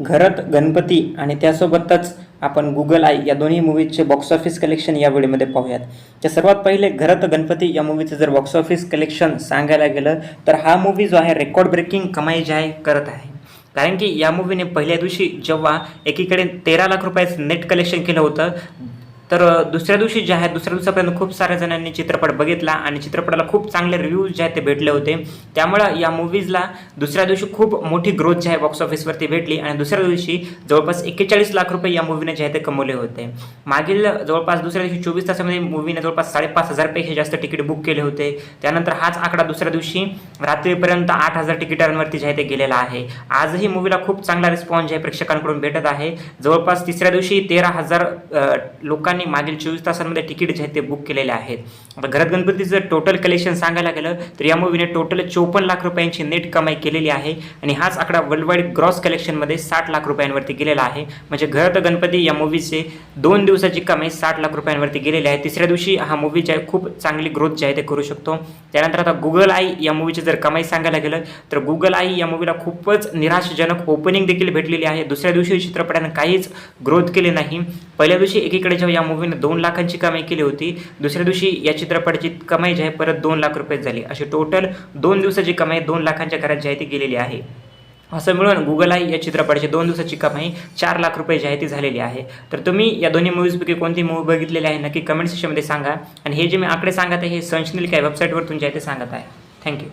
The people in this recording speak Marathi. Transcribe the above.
घरत गणपती आणि त्यासोबतच आपण गुगल आय या दोन्ही मूवीजचे बॉक्स ऑफिस कलेक्शन या व्हिडिओमध्ये पाहूयात. तर सर्वात पहिले घरत गणपती या मूवीचं जर बॉक्स ऑफिस कलेक्शन सांगायला गेलं तर हा मूवी जो आहे रेकॉर्ड ब्रेकिंग कमाई जी आहे करत आहे. कारण की या मूवीने पहिल्या दिवशी जेव्हा एकीकडे तेरा लाख रुपयाचं नेट कलेक्शन केलं होतं तर दुसऱ्या दिवशी जे आहे दुसऱ्या दिवसापर्यंत खूप साऱ्या जणांनी चित्रपट बघितला आणि चित्रपटाला खूप चांगले रिव्ह्यूज जे आहेत ते भेटले होते. त्यामुळं या मूवीजला दुसऱ्या दिवशी खूप मोठी ग्रोथ जी आहे बॉक्स ऑफिसवरती भेटली आणि दुसऱ्या दिवशी जवळपास एक्केचाळीस लाख रुपये या मूवीने जे आहे ते कमवले होते. मागील जवळपास दुसऱ्या दिवशी चोवीस तासामध्ये मूवीने जवळपास साडेपाच हजारपेक्षा जास्त तिकीट बुक केले होते. त्यानंतर हाच आकडा दुसऱ्या दिवशी रात्रीपर्यंत आठ हजार तिकिटांवरती जे आहे ते गेलेला आहे. आजही मूवीला खूप चांगला रिस्पॉन्स जे आहे प्रेक्षकांकडून भेटत आहे. जवळपास तिसऱ्या दिवशी तेरा हजार लोकांनी लोकांनी मागील चोवीस तासांमध्ये तिकीट जे आहे ते बुक केलेले आहेत. आता घरात गणपतीचं टोटल कलेक्शन सांगायला गेलं तर या मूवीने टोटल चोपन्न लाख रुपयांची नेट कमाई केलेली आहे. आणि हाच आकडा वर्ल्ड वाईड ग्रॉस कलेक्शनमध्ये साठ लाख रुपयांवरती गेलेला आहे. म्हणजे घरात गणपती या मूवीचे दोन दिवसाची कमाई साठ लाख रुपयांवरती गेलेली आहे. तिसऱ्या दिवशी हा मूवी जे आहे खूप चांगली ग्रोथ जी आहे ते करू शकतो. त्यानंतर आता गुगल आई या मूवीची जर कमाई सांगायला गेलं तर गुगल आई या मूवीला खूपच निराशाजनक ओपनिंग देखील भेटलेली आहे. दुसऱ्या दिवशी चित्रपटाने काहीच ग्रोथ केली नाही. पहिल्या दिवशी एकीकडे जेव्हा या मूवीनं दोन लाखांची कमाई केली होती. दुसऱ्या दिवशी या चित्रपटाची कमाई जी आहे परत दोन लाख रुपये झाली. अशी टोटल दोन दिवसाची कमाई दोन लाखांच्या घरात जी आहे ती गेलेली आहे. असं मिळून गुगल आई या चित्रपटाची दोन दिवसाची कमाई चार लाख रुपये जी आहे ती झालेली आहे. तर तुम्ही या दोन्ही मूवीजपैकी कोणती मूवी बघितलेली आहे नक्की कमेंट सेक्शनमध्ये सांगा. आणि हे जे मी आकडे सांगत आहे हे संशनील काय वेबसाईटवर तुमच्या इथे सांगत आहे. थँक्यू